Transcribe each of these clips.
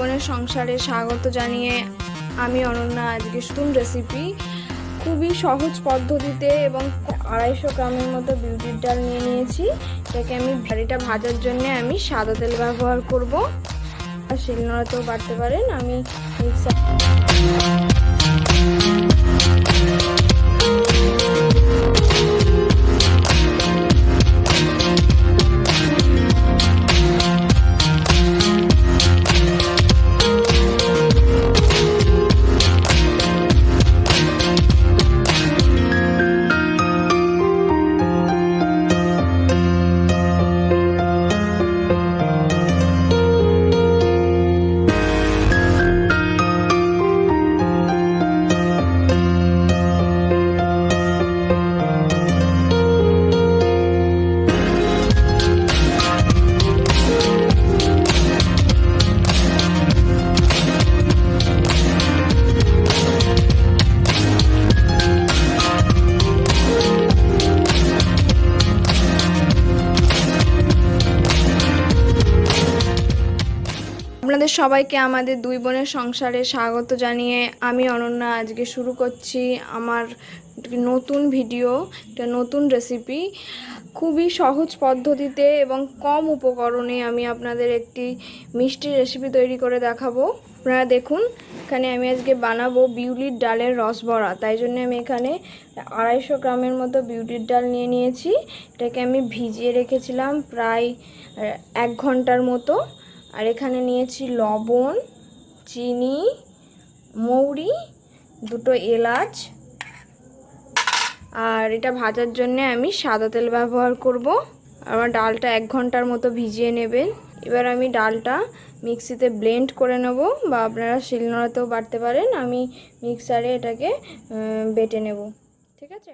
বোনের সংসারে স্বাগত জানিয়ে আমি অনন্যা। আজকে নতুন রেসিপি খুবই সহজ পদ্ধতিতে এবং আড়াইশো গ্রামের মতো বিউটির ডাল নিয়ে নিয়েছি। এটাকে আমি ভারিটা ভাজার জন্য আমি সাদা তেল ব্যবহার করব। আর শিলনোড়াতেও বাড়তে পারেন, আমি মিক্সার সবাইকে আমাদের দুই বোনের সংসারে স্বাগত জানিয়ে আমি অনন্যা আজকে শুরু করছি আমার নতুন ভিডিও, একটা নতুন রেসিপি খুবই সহজ পদ্ধতিতে এবং কম উপকরণে আমি আপনাদের একটি মিষ্টি রেসিপি তৈরি করে দেখাবো। আপনারা দেখুন, এখানে আমি আজকে বানাবো বিউলির ডালের রসবড়া। তাই জন্য আমি এখানে আড়াইশো গ্রামের মতো বিউলির ডাল নিয়ে নিয়েছি। এটাকে আমি ভিজিয়ে রেখেছিলাম প্রায় এক ঘণ্টার মতো। আর এখানে নিয়েছি লবণ, চিনি, মৌরি, দুটো এলাচ। আর এটা ভাজার জন্য আমি সাদা তেল ব্যবহার করব। আমার ডালটা এক ঘণ্টার মতো ভিজিয়ে নেবেন। এবার আমি ডালটা মিক্সিতে ব্লেন্ড করে নেব বা আপনারা শিলনোড়াতেও বাটতে পারেন। আমি মিক্সারে এটাকে বেটে নেব। ঠিক আছে?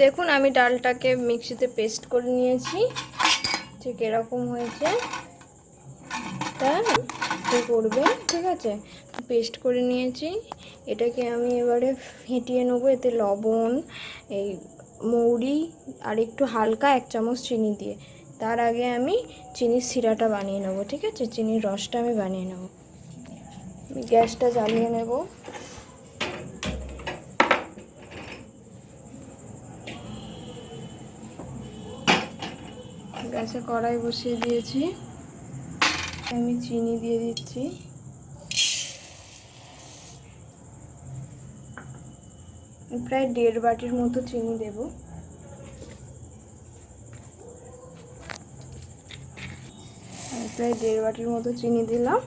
দেখুন, আমি ডালটাকে মিক্সিতে পেস্ট করে নিয়েছি। ঠিক এরকম হয়েছে। তা এ করবেন ঠিক আছে? পেস্ট করে নিয়েছি। এটাকে আমি এবারে ফেটিয়ে নেব, এতে লবণ, এই মৌরি আর একটু হালকা এক চামচ চিনি দিয়ে। তার আগে আমি চিনির সিরাটা বানিয়ে নেব, ঠিক আছে? চিনির রসটা আমি বানিয়ে নেব। আমি গ্যাসটা জ্বালিয়ে নেব। গ্যাসে কড়াই বসিয়ে দিয়েছি। আমি চিনি দিয়ে দিচ্ছি। প্রায় দেড় বাটির মতো চিনি দেব। প্রায় দেড় বাটির মতো চিনি দিলাম।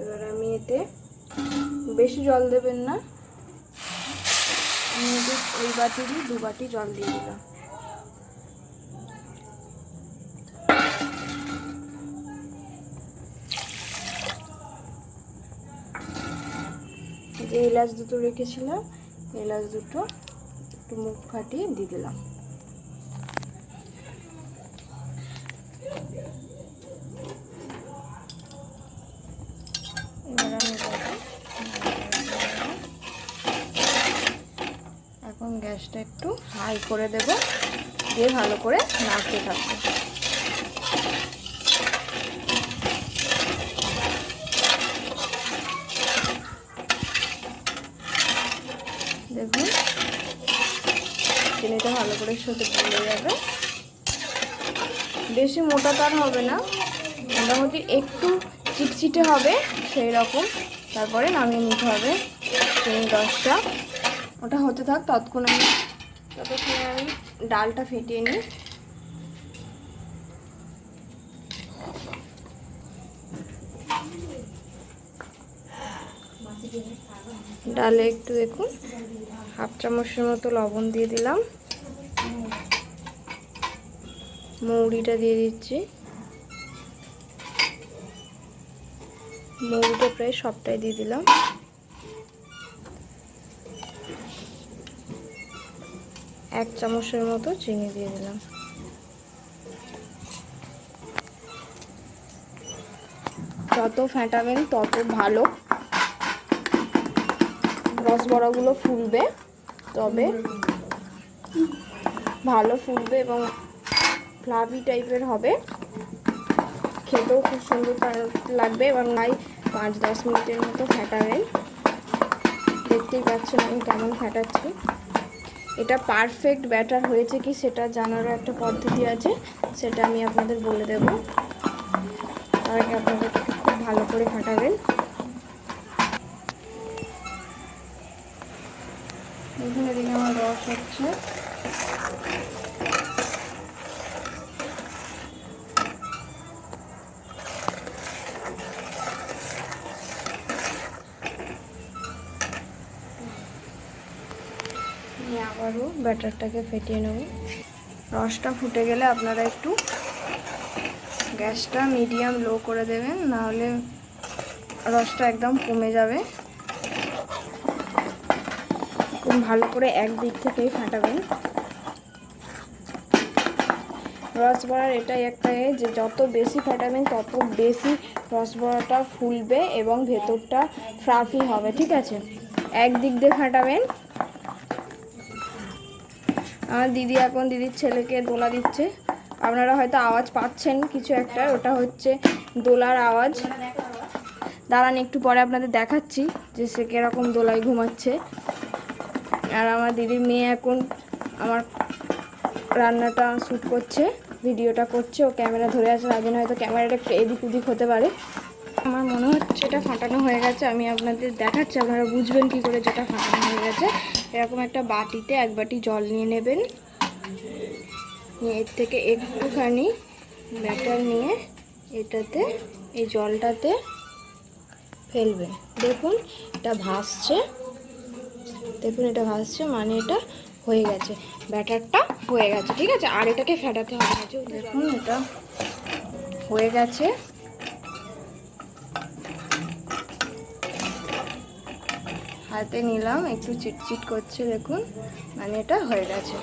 এবার আমি এতে বেশি জল দেবেন না। আমি এতে ওই বাটিরই দু বাটি জল দিয়ে দিলাম। এলাচ দুটো রেখেছিলাম, এলাচ দুটো, একটু মুখ ফাটিয়ে দিয়ে দিলাম। এখন গ্যাসটা একটু হাই করে দেব, দিয়ে ভালো করে নাড়তে থাকব দেখুন চিনিটা ভালো করে সাথে গলে যাবে বেশি মোটা তার হবে না, মোটামুটি একটু চিটচিটে হবে সেই রকম তারপরে নামিয়ে নিতে হবে চিনি রসটা। ওটা হতে থাক ততক্ষণ আমি ততক্ষণে আমি ডালটা ফেটিয়ে নিই। ডালে একটু দেখুন, হাফ চামচের মতো লবণ দিয়ে দিলাম। মৌরিটা দিয়ে দিচ্ছি। মৌরিটা প্রায় সবটাই দিয়ে দিলাম। এক চামচের মতো চিনি দিয়ে দিলাম। যত ফেটাবেন তত ভালো। রস রসবড়াগুলো ফুলবে, তবে ভালো ফুলবে এবং ফ্লাভি টাইপের হবে। খেতেও খুব সুন্দর লাগবে এবং প্রায় পাঁচ দশ মিনিটের মতো ফাটাবেন। দেখতেই পাচ্ছেন আমি কেমন ফাটাচ্ছি। এটা পারফেক্ট ব্যাটার হয়েছে কি সেটা জানারও একটা পদ্ধতি আছে, সেটা আমি আপনাদের বলে দেব। তার আগে আপনাদের খুব ভালো করে ফাটাবেন। এখানে দিকে আমার রস হচ্ছে আমি আবারও ব্যাটারটাকে ফেটিয়ে নেব। রসটা ফুটে গেলে আপনারা একটু গ্যাসটা মিডিয়াম লো করে দেবেন, নাহলে রসটা একদম কমে যাবে। ভালো করে একদিক থেকেই ফাটাবেন। রস বড়ার এটাই একটা যে যত বেশি ফাটাবেন, তত বেশি রস বড়াটা ফুলবে এবং ভেতরটা ফ্রাফি হবে, ঠিক আছে? একদিক দিয়ে ফাটাবেন। আমার দিদি এখন দিদির ছেলেকে দোলা দিচ্ছে। আপনারা হয়তো আওয়াজ পাচ্ছেন কিছু একটা, ওটা হচ্ছে দোলার আওয়াজ। দাঁড়ান, একটু পরে আপনাদের দেখাচ্ছি যে সে কীরকম দোলায় ঘুমাচ্ছে। আর আমার দিদির মেয়ে এখন আমার রান্নাটা শ্যুট করছে, ভিডিওটা করছে। ও ক্যামেরা ধরে আছে, তার হয়তো ক্যামেরাটা একটু এদিক ওদিক হতে পারে। আমার মনে হচ্ছে এটা ফাটানো হয়ে গেছে, আমি আপনাদের দেখাচ্ছি, আপনারা বুঝবেন কি করে যেটা ফাটানো হয়ে গেছে। এরকম একটা বাটিতে এক বাটি জল নিয়ে নেবেন। এর থেকে একটুখানি ব্যাটার নিয়ে এটাতে এই জলটাতে ফেলবেন। দেখুন এটা ভাসছে। দেখুন এটা ভাসছে মানে এটা হয়ে গেছে। ব্যাটারটা হয়ে গেছে ঠিক আছে? আর এটাকে ফেটাতে হবে না দেখুন এটা হয়ে গেছে। হাতে নিলাম, একটু চিটচিট করছে, দেখুন। মানে এটা হয়ে গেছে।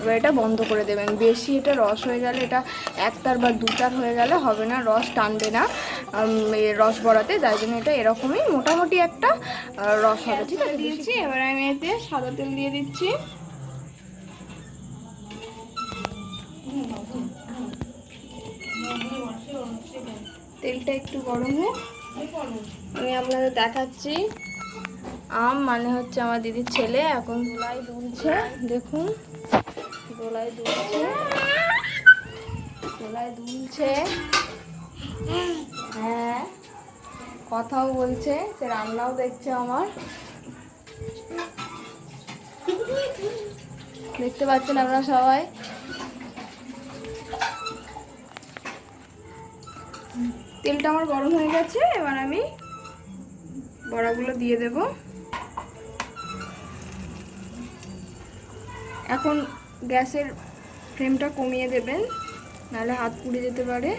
এবার এটা বন্ধ করে দেবেন। বেশি এটা রস হয়ে গেলে, এটা একটার বা দুটার হয়ে গেলে হবে না, রস টানবে না। রস বড়াতে তাই জন্য এটা এরকমই, মোটামুটি একটা রস হবে। ঠিক আছে? দিয়েছি, এবার আমি এতে সাদা তেল দিয়ে দিচ্ছি। তেলটা একটু গরম হোক। আমি আপনাদের দেখাচ্ছি। আম মানে হচ্ছে আমার দিদির ছেলে, এখন দোলাই দুলছে, দেখুন দোলাই দুলছে দোলাই দুলছে। হ্যাঁ কথাও বলছে, সে রান্নাও দেখছে আমার। দেখতে পাচ্ছেন আপনারা সবাই? তেলটা আমার গরম হয়ে গেছে, এবার আমি বড়াগুলো দিয়ে দেব। এখন গ্যাসের ফ্লেমটা কমিয়ে দেবেন, নাহলে হাত পুড়ে যেতে পারে।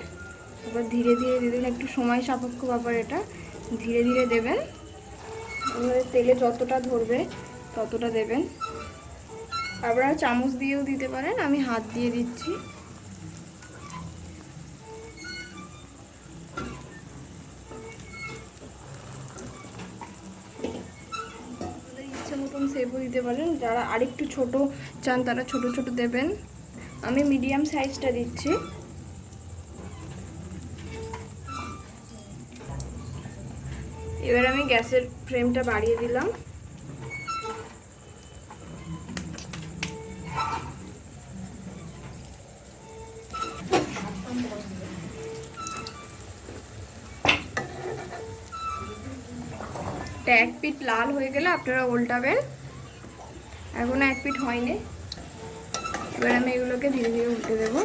এবার ধীরে ধীরে দেবেন, একটু সময় সাপেক্ষ ব্যাপার এটা। ধীরে ধীরে দেবেন। তেলে যতটা ধরবে ততটা দেবেন। আপনারা চামচ দিয়েও দিতে পারেন, আমি হাত দিয়ে দিচ্ছি। মতন দিতে পারেন। যারা আরেকটু ছোট চান, তারা ছোট ছোট দেবেন। আমি মিডিয়াম সাইজটা দিচ্ছি। এবার আমি গ্যাসের ফ্লেমটা বাড়িয়ে দিলাম। এটা এক পিঠ লাল হয়ে গেলে আপনারা উল্টাবেন এখনও এক পিঠ হয়নি। এবার আমি এগুলোকে ধীরে ধীরে উল্টে দেবো।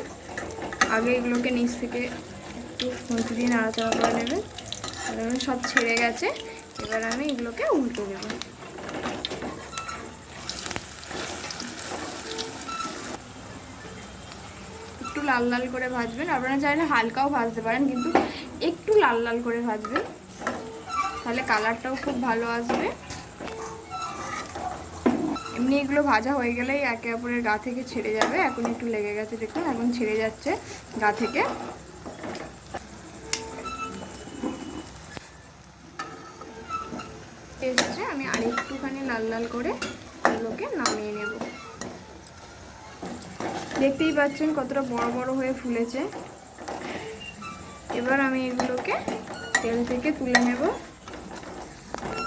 আগে এগুলোকে নিচ থেকে একটু খুঁতি দিয়ে নাড়াচাড়া করে নেবেন এবার সব ছেড়ে গেছে। এবার আমি এগুলোকে উল্টে দেবো। একটু লাল লাল করে ভাজবেন। আপনারা চাইলে হালকাও ভাজতে পারেন, কিন্তু একটু লাল লাল করে ভাজবেন। তাহলে কালারটাও খুব ভালো আসবে। এমনি এগুলো ভাজা হয়ে গেলেই একে অপরের গা থেকে ছেড়ে যাবে। এখন একটু লেগে গেছে দেখুন, এখন ছেড়ে যাচ্ছে গা থেকে। এসছে আমি আরেকটুখানি লাল লাল করে এগুলোকে নামিয়ে নেব। দেখতেই পাচ্ছেন কতটা বড় বড় হয়ে ফুলেছে। এবার আমি এগুলোকে তেল থেকে তুলে নেব।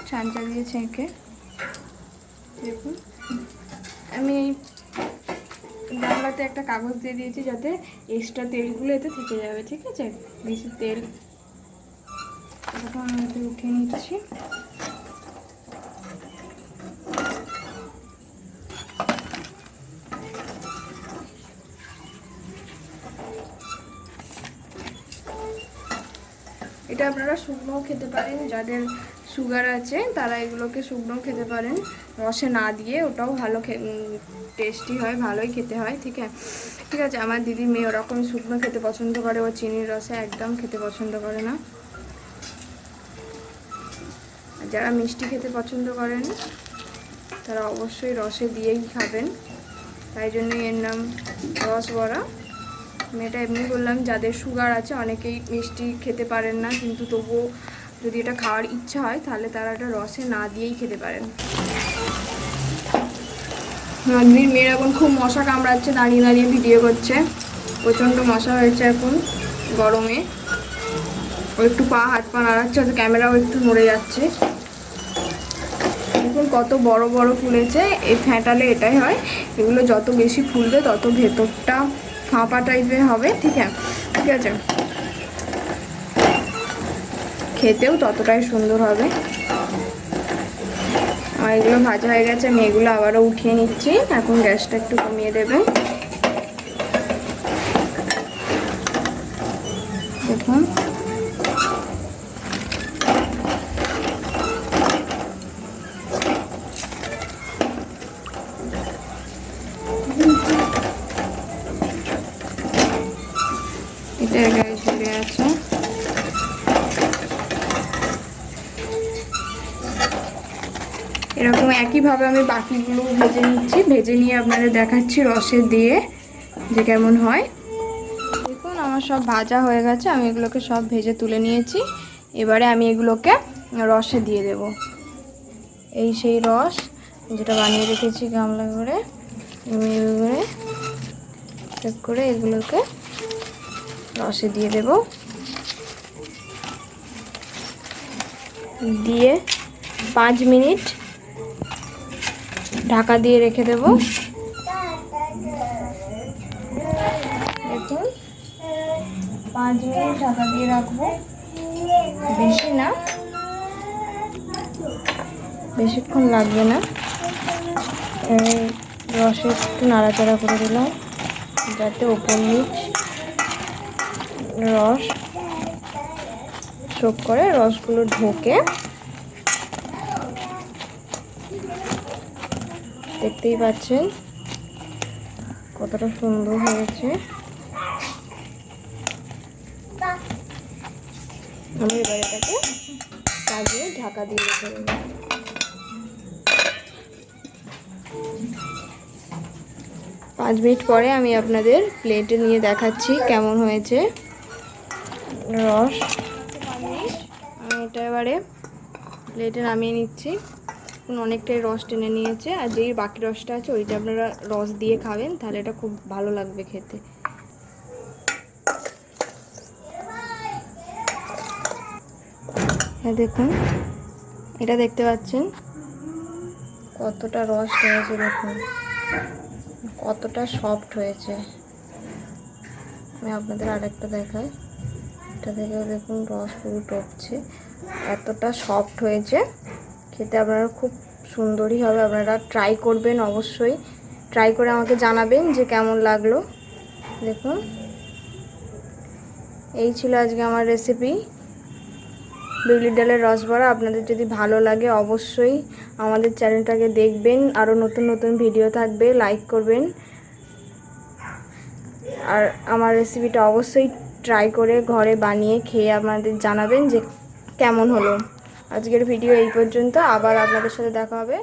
ছাঁচা দিয়ে ছেঁকে দেখুন। আমি গামলাতে একটা কাগজ দিয়ে দিয়েছি যাতে এক্সট্রা তেলগুলো এতে থেকে যাবে, ঠিক আছে? বেশি তেল এরকম আমি নিচ্ছি। এটা আপনারা শুকনোও খেতে পারেন, যাদের সুগার আছে, তারা এগুলোকে শুকনো খেতে পারেন। রসে না দিয়ে ওটাও ভালো টেস্টি হয়, ভালোই খেতে হয়, ঠিক আছে? ঠিক আছে, আমার দিদি মেয়ে ওরকম শুকনো খেতে পছন্দ করে, ও চিনির রসে একদম খেতে পছন্দ করে না। যারা মিষ্টি খেতে পছন্দ করেন, তারা অবশ্যই রসে দিয়েই খাবেন। তাই জন্য এর নাম রস বড়া। মেয়েটা এমনি বললাম, যাদের সুগার আছে, অনেকেই মিষ্টি খেতে পারেন না, কিন্তু তবুও যদি এটা খাওয়ার ইচ্ছা হয়, তাহলে তারা এটা রসে না দিয়েই খেতে পারেন। নদীর মেয়ের এখন খুব মশা কামড়াচ্ছে, দাঁড়িয়ে দাঁড়িয়ে ভিডিও করছে। প্রচণ্ড মশা হয়েছে এখন গরমে। ও একটু পা, হাত পা নাড়াচ্ছে, হয়তো ক্যামেরাও একটু নড়ে যাচ্ছে। দেখুন কত বড় বড় ফুলেছে এই ফ্যাটালে এটাই হয়। এগুলো যত বেশি ফুলবে, তত ভেতরটা ফাঁপা টাইপের হবে। ঠিক আছে? ঠিক আছে? খেতেও ততটাই সুন্দর হবে। আর এগুলো ভাজা হয়ে গেছে, আমি এগুলো আবারও উঠিয়ে নিচ্ছি। এখন গ্যাসটা একটু কমিয়ে দেবেন দেখুন। এটা গায়ে ঝুলে আছে। এরকম একইভাবে আমি বাকিগুলো ভেজে নিচ্ছি। ভেজে নিয়ে আপনাদের দেখাচ্ছি রসে দিয়ে যে কেমন হয়। দেখুন, আমার সব ভাজা হয়ে গেছে। আমি এগুলোকে সব ভেজে তুলে নিয়েছি। এবারে আমি এগুলোকে রসে দিয়ে দেব। এই সেই রস যেটা বানিয়ে রেখেছি গামলা করে। চেক করে এগুলোকে রসে দিয়ে দেব। দিয়ে পাঁচ মিনিট ঢাকা দিয়ে রেখে দেব। দেখুন, পাঁচ মিনিট ঢাকা দিয়ে রাখব। বেশি না। বেশিক্ষণ লাগবে না। রসে একটু নাড়াচাড়া করে দিলাম, যাতে ওপর নিচ রস শোক করে, রসগুলো ঢোকে। দেখতেই পাচ্ছেন। কতটা সুন্দর হয়েছে। আমি এবার এটাকে ঢাকা দিয়ে রেখে পাঁচ মিনিট পরে আমি আপনাদের প্লেটে নিয়ে দেখাচ্ছি কেমন হয়েছে। রস। আমি এটা এবারে প্লেটে নামিয়ে নিচ্ছি। এখন অনেকটাই রস টেনে নিয়েছে আর যেই বাকি রসটা আছে ওইটা আপনারা রস দিয়ে খাবেন, তাহলে এটা খুব ভালো লাগবে খেতে। হ্যাঁ দেখুন, এটা দেখতে পাচ্ছেন? কতটা রস হয়েছে, দেখুন। কতটা সফট হয়েছে। আমি আপনাদের আরেকটা দেখাই। এটা থেকেও দেখুন, রস পুরো টপছে। এতটা সফট হয়েছে। খেতে আপনারা খুব সুন্দরই হবে, আপনারা ট্রাই করবেন অবশ্যই। ট্রাই করে আমাকে জানাবেন যে কেমন লাগল। দেখুন। এই ছিল আজকে আমার রেসিপি বিউলির ডালের রসবড়া আপনাদের যদি ভালো লাগে অবশ্যই আমাদের চ্যানেলটাকে দেখবেন। আরও নতুন নতুন ভিডিও থাকবে লাইক করবেন। আর আমার রেসিপিটা অবশ্যই ট্রাই করে ঘরে বানিয়ে খেয়ে আপনাদের জানাবেন যে কেমন হলো। আজকের ভিডিও এই পর্যন্ত আবার আপনাদের সাথে দেখা হবে।